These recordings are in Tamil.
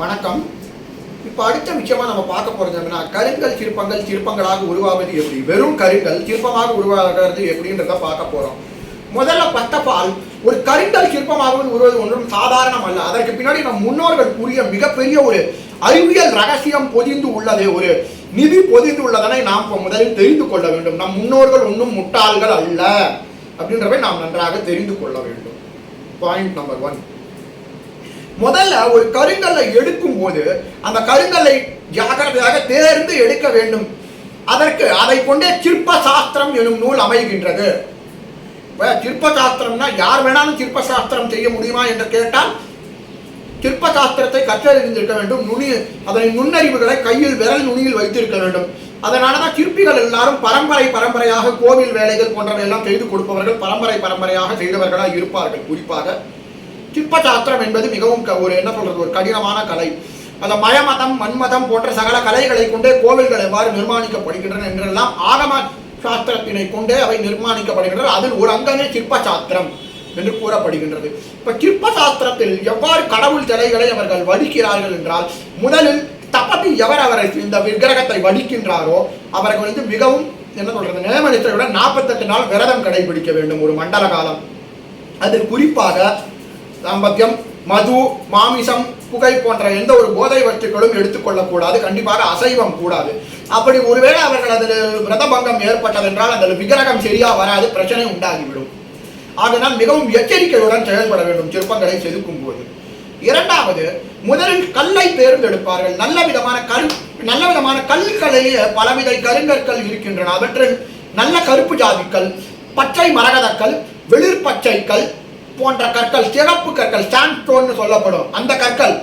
வணக்கம். இப்போ அடுத்த விஷயமா நம்ம பார்க்க போறது என்னன்னா கருங்கல் சிற்பங்கள் சிற்பங்களாக உருவாவது எப்படி? வெறும் கருங்கல் சிற்பமாக உருவாகிறது எப்படின்றத பார்க்க போறோம். முதல்ல பட்டப்பால் ஒரு கருங்கல் சிற்பமாகவும் உருவது ஒன்றும் சாதாரணம் அல்ல. அதற்கு பின்னாடி நம் முன்னோர்கள் கூறிய மிகப்பெரிய ஒரு அறிவியல் ரகசியம் பொதிந்து உள்ளது ஒரு நிதி பொதிந்து உள்ளதனை நாம் முதலில் தெரிந்து கொள்ள வேண்டும். நம் முன்னோர்கள் ஒன்றும் முட்டாள்கள் அல்ல அப்படின்றவை நாம் நன்றாக தெரிந்து கொள்ள வேண்டும். பாயிண்ட் நம்பர் ஒன் முதல்ல ஒரு கருங்கல்லை எடுக்கும் போது அந்த கருங்கல்லை ஜாக்கிரதையாக தேர்ந்து எடுக்க வேண்டும். அதற்கு அதை கொண்டே சிற்ப சாஸ்திரம் எனும் நூல் அமைகின்றது. சிற்ப சாஸ்திரம்னா யார் வேணாலும் சிற்ப சாஸ்திரம் செய்ய முடியுமா என்று கேட்டால் சிற்ப சாஸ்திரத்தை கற்றறிந்திருக்க வேண்டும். நுனி அதனை நுண்ணறிவுகளை கையில் விரல் நுனியில் வைத்திருக்க வேண்டும். அதனால தான் சிற்பிகள் எல்லாரும் பரம்பரை பரம்பரையாக கோவில் வேலைகள் போன்றவை எல்லாம் செய்து கொடுப்பவர்கள் பரம்பரை பரம்பரையாக செய்தவர்களாக இருப்பார்கள். குறிப்பாக சிற்ப சாஸ்திரம் என்பது மிகவும் க- ஒரு என்ன சொல்றது ஒரு கடினமான கலை. அந்த மயமதம் மன்மதம் போன்ற சகல கலைகளை கொண்டே கோவில்கள் எவ்வாறு நிர்மாணிக்கப்படுகின்றன என்றெல்லாம் ஆகம சாஸ்திரத்தினை கொண்டே அவை நிர்மாணிக்கப்படுகின்றன. அதில் ஒரு அங்கமே சிற்ப சாஸ்திரம் என்று கூறப்படுகின்றது. இப்ப சிற்ப சாஸ்திரத்தில் எவ்வாறு கடவுள் சிலைகளை அவர்கள் வடிக்கிறார்கள் என்றால் முதலில் தப்பத்தி எவர் அவரை இந்த விக்கிரகத்தை வடிக்கின்றாரோ அவர்கள் வந்து மிகவும் என்ன சொல்றது நியமனித்தருடன் நாற்பத்தெட்டு நாள் விரதம் கடைபிடிக்க வேண்டும் ஒரு மண்டல காலம். அதில் குறிப்பாக தாம்பத்தியம் மது மாமிசம் புகை போன்ற எந்த ஒரு போதை வற்றுகளும் எடுத்துக்கொள்ளக்கூடாது கண்டிப்பாக அசைவம் கூடாது. அப்படி ஒருவேளை அவர்கள் அதில் விரதபங்கம் ஏற்பட்டதென்றால் அந்த விக்கிரகம் சரியா வராது பிரச்சனை உண்டாகிவிடும். ஆகையால் மிகவும் எச்சரிக்கையுடன் செயல்பட வேண்டும் சிற்பங்களை செதுக்கும் போது. இரண்டாவது முதலில் கல்லை தேர்ந்தெடுப்பார்கள். நல்ல விதமான கல் நல்ல விதமான கல்களிலேயே பலவித கருங்கற்கள் இருக்கின்றன. அவற்றில் நல்ல கருப்பு ஜாதிக்கல் பச்சை மரகதக்கல் வெளிர் பச்சை போன்ற கற்கள் சிறப்பு கற்கள் ஸ்டான்ஸ்டோன் சொல்லப்படும் அந்த கற்கள்.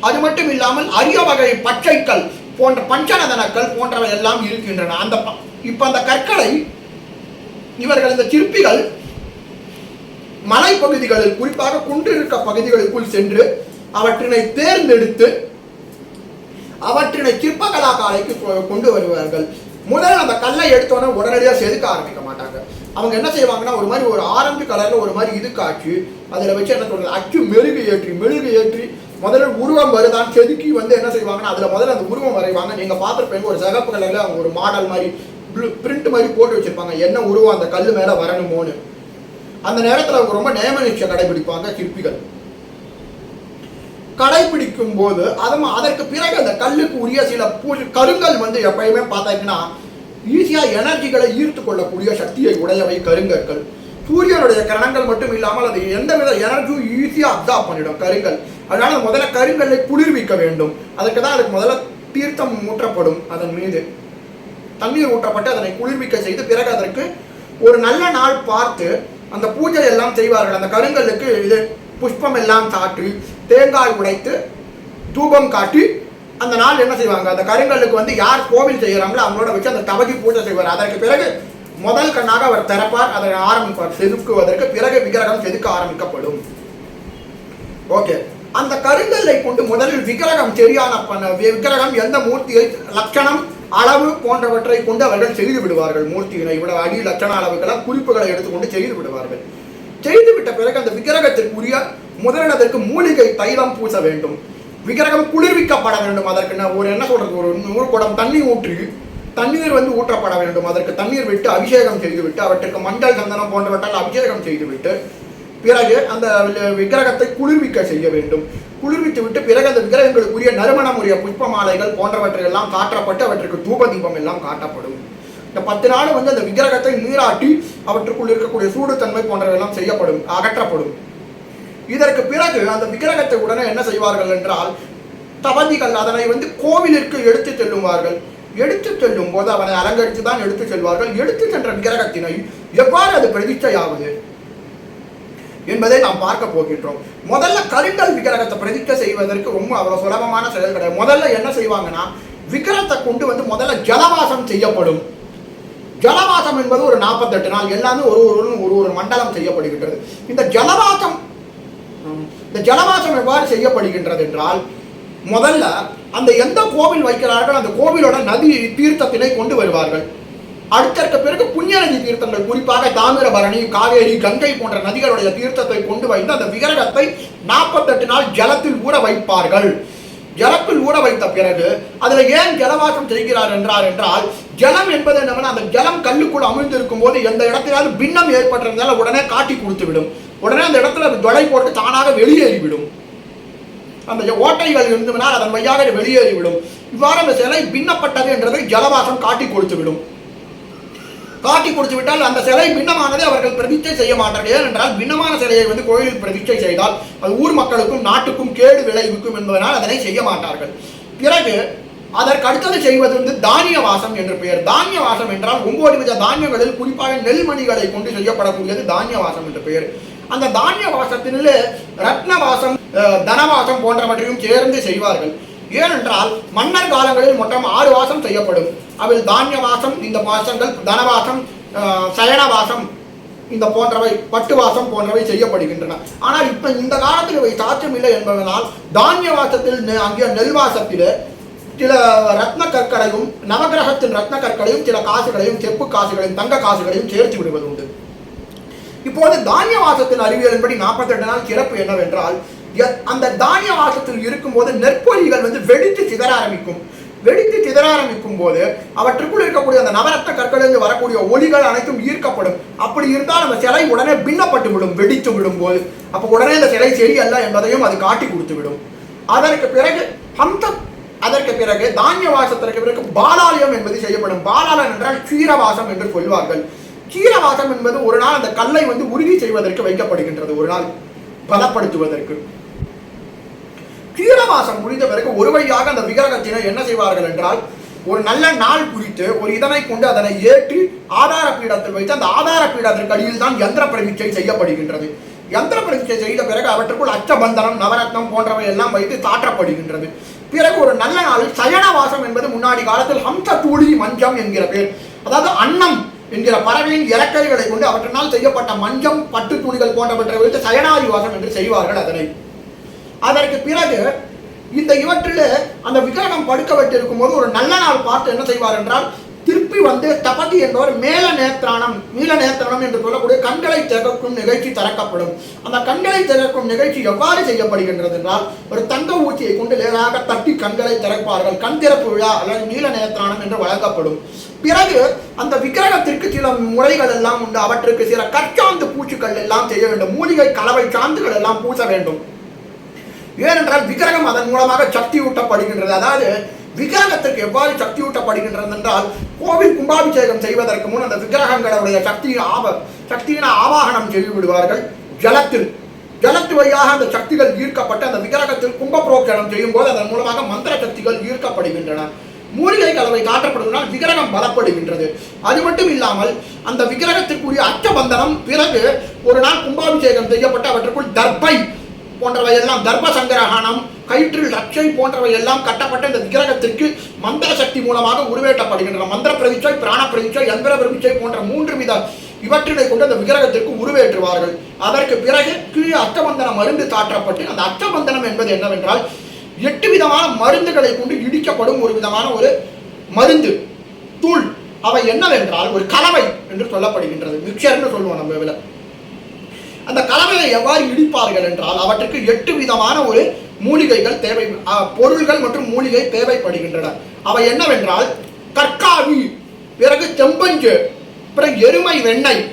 அது மட்டும் இல்லாமல் அரிய வகை பச்சைக்கல் போன்ற பஞ்சநதனக்கல் போன்றவை எல்லாம் இருக்கின்றன. அந்த இப்போ அந்த கற்களை இவர்கள் இந்த சிற்பிகள் மலைப்பகுதிகளில் குறிப்பாக குன்றிருக்க பகுதிகளுக்குள் சென்று அவற்றினை தேர்ந்தெடுத்து அவற்றினை சிற்பகலா காலைக்கு கொ- கொண்டு வருவார்கள். முதல் அந்த கல்லை எடுத்தோன்னே உடனடியாக செதுக்க ஆரம்பிக்க மாட்டாங்க. அவங்க என்ன செய்வாங்கன்னா ஒரு மாதிரி ஒரு ஆரஞ்சு கலரில் ஒரு மாதிரி இது காய்ச்சி அதில் வச்சு என்ன சொல்றது அச்சு மெழுகு ஏற்றி மெழுகு ஏற்றி முதல்ல உருவம் வருதான் செதுக்கி வந்து என்ன செய்வாங்கன்னா அதில் முதல்ல அந்த உருவம் வரைவாங்க. நீங்கள் பார்த்துருப்பீங்க ஒரு சிகப்பு கலரில் அவங்க ஒரு மாடல் மாதிரி ப்ளூ பிரிண்ட் மாதிரி போட்டு வச்சுருப்பாங்க. என்ன உருவம் அந்த கல் மேலே வரணுமோன்னு. அந்த நேரத்தில் அவங்க ரொம்ப நியமனிச்ச கடைபிடிப்பாங்க சிற்பிகள். கடைபிடிக்கும் போது அதுவும் அதற்கு பிறகு அந்த கல்லுக்கு உரிய சில பூ கருங்கல் வந்து எப்பயுமே பார்த்தாங்கன்னா ஈஸியாக எனர்ஜிகளை ஈர்த்து கொள்ளக்கூடிய சக்தியை உடையவை கருங்கற்கள். சூரியனுடைய கிரணங்கள் மட்டும் இல்லாமல் அது எந்த வித எனர்ஜியும் ஈஸியாக அப்சார்ப் பண்ணிடும் கருங்கல். அதனால முதல்ல கருங்கல்லை குளிர்விக்க வேண்டும். அதற்கு தான் அதுக்கு முதல்ல தீர்த்தம் ஊற்றப்படும் அதன் மீது. தண்ணீர் ஊற்றப்பட்டு அதனை குளிர்விக்க செய்து பிறகு அதற்கு ஒரு நல்ல நாள் பார்த்து அந்த பூஜை எல்லாம் செய்வார்கள். அந்த கருங்கல்லுக்கு இது புஷ்பம் எல்லாம் சாற்றி தேங்காய் உடைத்து தூபம் காட்டி அந்த நாள் என்ன செய்வாங்க? அந்த கருங்கல்லுக்கு வந்து யார் கோவில் செய்கிறாங்களோ அவங்களோட வச்சு அந்த தவகி பூஜை செய்வார். அதற்கு பிறகு முதல் கண்ணாக அவர் திறப்பார். அதை ஆரம்பிப்பார். செதுக்குவதற்கு பிறகு விக்கிரகம் செதுக்க ஆரம்பிக்கப்படும். ஓகே. அந்த கருங்கல்லை கொண்டு முதலில் விக்கிரகம் சரியான பண்ண விக்கிரகம் எந்த மூர்த்தியை லட்சணம் அளவு போன்றவற்றை கொண்டு அவர்கள் செய்து விடுவார்கள். மூர்த்தியினை விட அடி லட்சண அளவுக்கெல்லாம் குறிப்புகளை எடுத்துக்கொண்டு செய்து விடுவார்கள். செய்து விட்ட பிறகு அந்த விக்கிரகத்திற்குரிய முதலில் அதற்கு மூலிகை தைலம் பூச வேண்டும். விக்கிரகம் குளிர்விக்கப்பட வேண்டும் அதற்கு நான் ஒரு என்ன சொல்றது ஒரு நூறு குடம் தண்ணி ஊற்றி தண்ணீர் வந்து ஊற்றப்பட வேண்டும். அதற்கு தண்ணீர் விட்டு அபிஷேகம் செய்துவிட்டு அவற்றுக்கு மஞ்சள் சந்தனம் போன்றவற்றால் அபிஷேகம் செய்துவிட்டு பிறகு அந்த விக்கிரகத்தை குளிர்விக்க செய்ய வேண்டும். குளிர்வித்து விட்டு பிறகு அந்த விக்கிரகங்களுக்குரிய நறுமணமுடைய புஷ்ப மாலைகள் போன்றவற்றை எல்லாம் காட்டப்பட்டு அவற்றுக்கு தூப தீபம் எல்லாம் காட்டப்படும். இந்த பத்து நாள் வந்து அந்த விக்கிரகத்தை நீராட்டி அவற்றுக்குள் இருக்கக்கூடிய சூடுத்தன்மை போன்றவை எல்லாம் செய்யப்படும் அகற்றப்படும். இதற்கு பிறகு அந்த விக்கிரகத்தை உடனே என்ன செய்வார்கள் என்றால் தவந்திகள் அதனை வந்து கோவிலிற்கு எடுத்து செல்லுவார்கள். எடுத்து செல்லும் போது அவனை அலங்கரித்து தான் எடுத்து செல்வார்கள். எடுத்து சென்ற விக்கிரகத்தினை எவ்வாறு அது பிரதிஷ்டையாவது என்பதை நாம் பார்க்க போகின்றோம். முதல்ல கருங்கல் விக்கிரகத்தை பிரதிஷ்டை செய்வதற்கு ரொம்ப அவ்வளவு சுலபமான செயல் கிடையாது. முதல்ல என்ன செய்வாங்கன்னா விக்கிரகத்தை கொண்டு வந்து முதல்ல ஜலவாசம் செய்யப்படும். ஜலவாசம் என்பது ஒரு நாற்பத்தெட்டு நாள் எல்லாமே ஒரு ஒரு ஒரு ஒரு மண்டலம் செய்யப்படுகின்றது. இந்த ஜலவாசம் இந்த ஜலவாசம் எவ்வாறு செய்யப்படுகின்றது என்றால் முதல்ல அந்த எந்த கோவில் வைக்கிறார்கள் அந்த கோவிலோட நதி தீர்த்தத்தினை கொண்டு வருவார்கள். அடுத்தற்கு பிறகு புண்ணிய நதி தீர்த்தங்கள் குறிப்பாக தாமிரபரணி காவேரி கங்கை போன்ற நதிகளுடைய தீர்த்தத்தை கொண்டு வந்து அந்த விகரகத்தை நாற்பத்தெட்டு நாள் ஜலத்தில் ஊற வைப்பார்கள். ஜலத்தில் ஊற வைத்த பிறகு அதுல ஏன் ஜலவாசம் செய்கிறார் என்றார் என்றால் ஜலம் என்பது என்னவென்னா அந்த ஜலம் கல்லுக்குள் அமிழ்ந்திருக்கும் போது எந்த இடத்திலாவது பின்னம் ஏற்பட்டிருந்தாலும் உடனே காட்டி கொடுத்து விடும் உடனே அந்த இடத்துல அது தொலை போட்டு தானாக வெளியேறிவிடும். அந்த ஓட்டைகள் இருந்ததுனால் அதன் வழியாக வெளியேறிவிடும். இவ்வாறு அந்த சிலை பின்னப்பட்டது என்றதை ஜலவாசம் காட்டி கொடுத்து விடும் காட்டி கொடுத்து விட்டால் அந்த சிலை பின்னமானதை அவர்கள் பிரதிஷ்டை செய்ய மாட்டார்கள். ஏனென்றால் பின்னமான சிலையை வந்து கோயிலில் பிரதிஷ்டை செய்தால் அது ஊர் மக்களுக்கும் நாட்டுக்கும் கேடு விளைவிக்கும் என்பதனால் அதனை செய்ய மாட்டார்கள். பிறகு அதற்கு அடுத்தது செய்வது வந்து தானிய வாசம் என்று பெயர். தானிய வாசம் என்றால் ஒன்பது வித தானியங்களில் குறிப்பாக நெல்மணிகளை கொண்டு செய்யப்படக்கூடியது தானிய வாசம் என்று பெயர். அந்த தானிய வாசத்தினிலே ரத்ன வாசம் தனவாசம் போன்றவற்றையும் சேர்ந்து செய்வார்கள். ஏனென்றால் மன்னர் காலங்களில் மொத்தம் ஆறு வாசம் செய்யப்படும். அதில் தானிய வாசம் இந்த வாசங்கள் தனவாசம் சயனவாசம் சயன வாசம் இந்த போன்றவை பட்டு வாசம் போன்றவை செய்யப்படுகின்றன. ஆனால் இப்ப இந்த காலத்தில் இவை சாத்தியமில்லை என்பதனால் தானிய வாசத்தில் நெ- அங்கே நெல் வாசத்தில் சில ரத்ன கற்களையும் நவகிரகத்தின் ரத்ன கற்களையும் சில காசுகளையும் செப்பு காசுகளையும் தங்க காசுகளையும் சேர்த்து விடுவது உண்டு இப்போது தானிய வாசத்தின் அறிவியலின்படி 48 நாள் சிறப்பு என்னவென்றால் எ- அந்த தானிய வாசத்தில் இருக்கும்போது நெற்பொறிகள் வந்து வெடித்து சிதற ஆரம்பிக்கும். வெடித்து சிதற ஆரம்பிக்கும் போது அவற்றுக்குள் இருக்கக்கூடிய அந்த நவரத்த கற்களிலிருந்து வரக்கூடிய ஒளிகள் அனைத்தும் ஈர்க்கப்படும். அப்படி இருந்தால் அந்த சிலை உடனே பின்னப்பட்டு விடும் வெடித்து விடும் போது அப்போ உடனே அந்த சிலை சரியல்ல என்பதையும் அது காட்டி கொடுத்து விடும். அதற்கு பிறகு ஹம்த அதற்கு பிறகு தானிய வாசத்திற்கு பிறகு பாலாலயம் என்பது செய்யப்படும். பாலாலயம் என்றால் கீரவாசம் என்று சொல்வார்கள். க்ஷீரவாசம் என்பது ஒரு நாள் அந்த கல்லை வந்து உறுதி செய்வதற்கு வைக்கப்படுகின்றது ஒரு நாள் பலப்படுத்துவதற்கு. கீரவாசம் முடிந்த பிறகு ஒரு வழியாக அந்த விக்கிரகத்தினர் என்ன செய்வார்கள் என்றால் ஒரு நல்ல நாள் குறித்து ஒரு இதனை கொண்டு அதனை ஏற்றி ஆதார பீடத்தில் வைத்து அந்த ஆதார பீடத்திற்கு அடியில் தான் யந்திர பிரதிஷ்டை செய்யப்படுகின்றது. யந்திர பிரதிஷ்டை செய்த பிறகு அவற்றுக்குள் அச்சபந்தனம் நவரத்னம் போன்றவை எல்லாம் வைத்து தாற்றப்படுகின்றது பிறகு ஒரு நல்ல நாளில் சயனவாசம் என்பது முன்னாடி காலத்தில் ஹம்ச தூளி மஞ்சம் என்கிற பேர். அதாவது அன்னம் என்கிற பறவையின் இறக்கைகளை கொண்டு அவற்றினால் செய்யப்பட்ட மஞ்சம் பட்டு துணிகள் போன்றவற்றை வைத்து சயனாதி வாசம் என்று செய்வார்கள் அதனை. அதற்கு பிறகு இந்த இவற்றிலே அந்த விக்கிரகம் படுக்க வைத்திருக்கும் போது ஒரு நல்ல நாள் பார்த்து என்ன செய்வார் என்றால் திருப்பி வந்து தபதி என்பவர் மேல நேத்திரானம் நீல நேத்திரானம் என்று சொல்லக்கூடிய கண்களை திறக்கும் நிகழ்ச்சி திறக்கப்படும். அந்த கண்களை திறக்கும் நிகழ்ச்சி எவ்வாறு செய்யப்படுகின்றது என்றால் ஒரு தங்க ஊச்சியை கொண்டு லேசாக தட்டி கண்களை திறப்பார்கள். கண் திறப்பு விழா அல்லது நீல நேத்திரானம் என்று வழங்கப்படும். பிறகு அந்த விக்கிரகத்திற்கு சில முறைகள் எல்லாம் உண்டு. அவற்றுக்கு சில கற்சாந்து பூச்சுக்கள் எல்லாம் செய்ய வேண்டும். மூலிகை கலவை சாந்துகள் எல்லாம் பூச வேண்டும். ஏனென்றால் விக்கிரகம் அதன் மூலமாக சக்தி ஊட்டப்படுகின்றது அதாவது விக்கிரகத்திற்கு எவ்வாறு சக்தியூட்டப்படுகின்றது என்றால் கோவில் கும்பாபிஷேகம் செய்வதற்கு முன் அந்த விக்கிரகங்களுடைய சக்தியின் ஆப சக்தியின ஆவாகனம் செய்து விடுவார்கள் ஜலத்தில் ஜலத்து வழியாக அந்த சக்திகள் ஈர்க்கப்பட்டு அந்த விக்கிரகத்தில் கும்பப்ரோக்ஷனம் செய்யும் போது அதன் மூலமாக மந்திர சக்திகள் ஈர்க்கப்படுகின்றன. மூலிகை கலவை காட்டப்படுவதனால் விக்கிரகம் பலப்படுகின்றது. அது மட்டும் இல்லாமல் அந்த விக்கிரகத்திற்குரிய அச்சபந்தனம் பிறகு ஒரு நாள் கும்பாபிஷேகம் செய்யப்பட்டு அவற்றுக்குள் தர்பை போன்றவை எல்லாம் தர்ப சங்கிரகணம் கயிற்றில் ரட்சை போன்றவை எல்லாம் கட்டப்பட்ட இந்த விக்கிரகத்திற்கு மந்திர சக்தி மூலமாக உருவேற்றப்படுகின்றன. மந்திர பிரதிச்சை பிராண பிரதிச்சை யந்திர பிரதிச்சை போன்ற மூன்று வித இவற்றினை கொண்டு அந்த விக்கிரகத்திற்கு உருவேற்றுவார்கள். அதற்கு பிறகு கீழே அஷ்டபந்தன மருந்து தாற்றப்பட்டு அந்த அஷ்டபந்தனம் என்பது என்னவென்றால் எட்டு விதமான மருந்துகளை கொண்டு இடிக்கப்படும் ஒரு விதமான ஒரு மருந்து. தூள். அவை என்னவென்றால் ஒரு கலவை என்று சொல்லப்படுகின்றது. மிக்சர்னு சொல்லுவோம் நம்ம இதில். அந்த கலவையை எவ்வாறு இடிப்பார்கள் என்றால் அவற்றுக்கு எட்டு விதமான ஒரு மூலிகைகள் தேவை பொருள்கள் மற்றும் மூலிகை தேவைப்படுகின்றன. அவை என்னவென்றால் கற்காவி பிறகு செம்பஞ்சு பிறகு எருமை வெண்ணெய்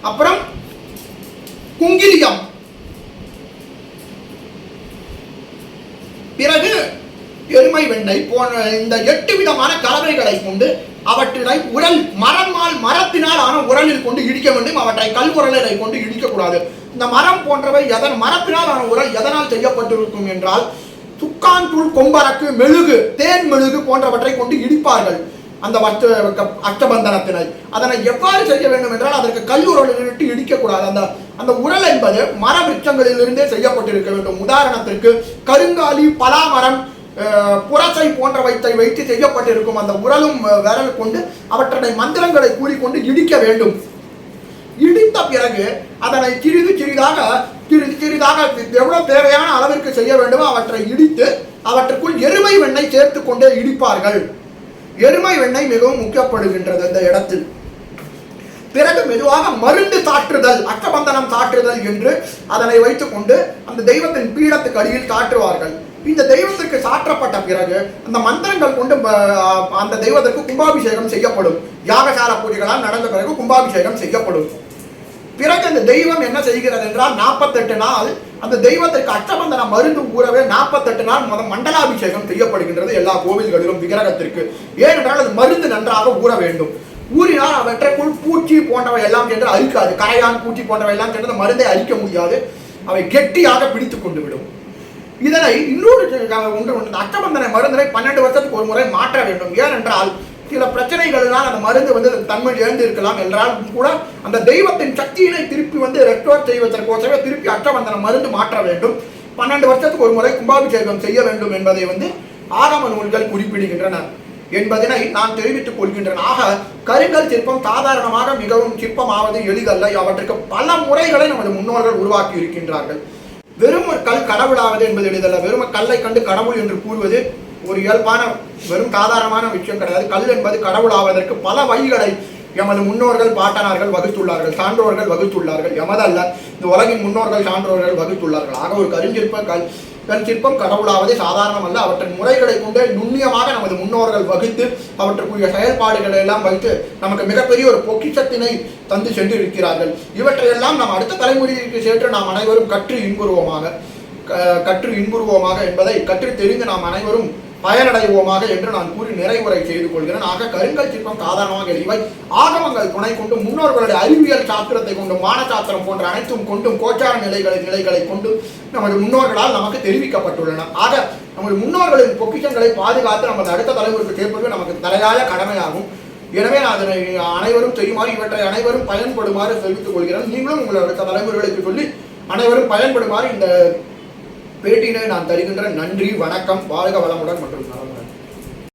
அப்புறம் குங்கிலியம். பிறகு எருமை வெண்ணெய் போன்ற இந்த எட்டு விதமான கலவைகளை கொண்டு அவற்றினை உரல் மரமால் மரத்தினால் ஆன உரலில் கொண்டு இடிக்க வேண்டும். அவற்றை கல் உரலை கொண்டு இடிக்கக்கூடாது. இந்த மரம் போன்றவை எதன் மரத்தினால் ஆன உரல் எதனால் செய்யப்பட்டிருக்கும் என்றால் துக்கான் தூள் கொம்பரக்கு மெழுகு தேன் மெழுகு போன்றவற்றை கொண்டு இடிப்பார்கள். அந்த வச்ச அஷ்டபந்தனத்தினை அதனை எவ்வாறு செய்ய வேண்டும் என்றால் அதற்கு கல்லூரலில் இட்டு இடிக்கக்கூடாது. அந்த அந்த உரல் என்பது மர விருட்சங்களிலிருந்தே செய்யப்பட்டிருக்க வேண்டும். உதாரணத்திற்கு கருங்காலி பலாமரம் புரசை போன்றவற்றை வைத்து செய்யப்பட்டிருக்கும் அந்த உரலும் விரல் கொண்டு அவற்றை மந்திரங்களை கூறிக்கொண்டு இடிக்க வேண்டும். இடித்த பிறகு அதனை சிறிது சிறிதாக சிறிது சிறிதாக எவ்வளவு தேவையான அளவிற்கு செய்ய வேண்டுமோ அவற்றை இடித்து அவற்றுக்குள் எருமை வெண்ணெய் சேர்த்து கொண்டே இடிப்பார்கள். எருமை வெண்ணெய் மிகவும் முக்கியப்படுகின்றது இந்த இடத்தில். பிறகு மெதுவாக மருந்து சாற்றுதல் அக்கபந்தனம் சாற்றுதல் என்று அதனை வைத்துக்கொண்டு அந்த தெய்வத்தின் பீடத்துக்கு அடியில் சாற்றுவார்கள். இந்த தெய்வத்திற்கு சாற்றப்பட்ட பிறகு அந்த மந்திரங்கள் கொண்டு அந்த தெய்வத்திற்கு கும்பாபிஷேகம் செய்யப்படும். யாகசால பூஜைகளால் நடந்த பிறகு கும்பாபிஷேகம் செய்யப்படும். பிறகு அந்த தெய்வம் என்ன செய்கிறது என்றால் நாற்பத்தெட்டு நாள் அந்த தெய்வத்திற்கு அஷ்டபந்தன மருந்து கூறவே நாற்பத்தெட்டு நாள் முதல் மண்டலாபிஷேகம் செய்யப்படுகின்றது எல்லா கோவில்களிலும் விக்கிரகத்திற்கு. ஏனென்றால் அது மருந்து நன்றாக ஊற வேண்டும். ஊறினால் அவற்றைக்குள் பூச்சி போன்றவை எல்லாம் சென்று அழிக்காது கரையான் பூச்சி போன்றவை எல்லாம் சென்று அந்த மருந்தை அழிக்க முடியாது. அவை கெட்டியாக பிடித்து கொண்டு விடும். இதனை இன்னொரு ஒன்று உண்டு. இந்த அஷ்டபந்தன மருந்தினை பன்னெண்டு வருஷத்துக்கு ஒரு முறை மாற்ற வேண்டும். ஏனென்றால் சில பிரச்சனைகள்னால் அந்த மருந்து வந்து தன்மை இழந்து இருக்கலாம் என்றாலும் கூட அந்த தெய்வத்தின் சக்தியினை திருப்பி வந்து ரெக்டோர் செய்வதற்கோசமே திருப்பி அற்றவந்தன மருந்து மாற்ற வேண்டும். பன்னெண்டு வருஷத்துக்கு ஒரு முறை கும்பாபிஷேகம் செய்ய வேண்டும் என்பதை வந்து ஆகம நூல்கள் குறிப்பிடுகின்றன என்பதனை நான் தெரிவித்துக் கொள்கின்றேன். ஆக கருங்கல் சிற்பம் சாதாரணமாக மிகவும் சிற்பமாவது எளிதல்ல. அவற்றுக்கு பல முறைகளை நமது முன்னோர்கள் உருவாக்கி இருக்கின்றார்கள். வெறும் ஒரு கல் கடவுளாவது என்பது எளிதல்ல. வெறும் கல்லை கண்டு கடவுள் என்று கூறுவது ஒரு இயல்பான வெறும் சாதாரணமான விஷயம் கிடையாது. கல் என்பது கடவுளாவதற்கு பல வழிகளை எமது முன்னோர்கள் பாட்டனார்கள் வகுத்துள்ளார்கள் சான்றோர்கள் வகுத்துள்ளார்கள். எமதல்ல இந்த உலகின் முன்னோர்கள் சான்றோர்கள் வகுத்துள்ளார்கள். ஆக ஒரு கருஞ்சிற்ப கல் கல் சிற்பம் கடவுளாவதே சாதாரணமல்ல. அவற்றின் முறைகளை கொண்டு நுண்ணியமாக நமது முன்னோர்கள் வகுத்து அவற்றுக்குரிய செயல்பாடுகளை எல்லாம் வைத்து நமக்கு மிகப்பெரிய ஒரு பொக்கிஷத்தினை தந்து சென்றிருக்கிறார்கள். இவற்றையெல்லாம் நாம் அடுத்த தலைமுறைக்கு சேர்த்து நாம் அனைவரும் கற்று இன்புறுவோமாக கற்று இன்புறுவோமாக என்பதை கற்று தெரிந்து நாம் அனைவரும் பயனடைவோமாக என்று நான் கூறி நிறைவுரை செய்து கொள்கிறேன். ஆக கருங்கல் சிற்பம் சாதாரணமாக இவை ஆகமங்கள் துணை கொண்டு முன்னோர்களுடைய அறிவியல் சாத்திரத்தை கொண்டும் மானசாத்திரம் போன்ற அனைத்தும் கொண்டும் கோச்சார நிலைகளை நிலைகளை கொண்டும் நமது முன்னோர்களால் நமக்கு தெரிவிக்கப்பட்டுள்ளன. ஆக நமது முன்னோர்களின் பொக்கிஷங்களை பாதுகாத்து நமது அடுத்த தலைவருக்கு சேர்ப்பது நமக்கு தலையாய கடமையாகும். எனவே நான் அதனை அனைவரும் செய்யுமாறு இவற்றை அனைவரும் பயன்படுமாறு தெரிவித்துக் கொள்கிறேன். நீங்களும் உங்களுடைய அடுத்த சொல்லி அனைவரும் பயன்படுமாறு இந்த பேட்டியினை நான் தருகின்ற நன்றி வணக்கம் வாழ்க வளமுடன் மற்றும்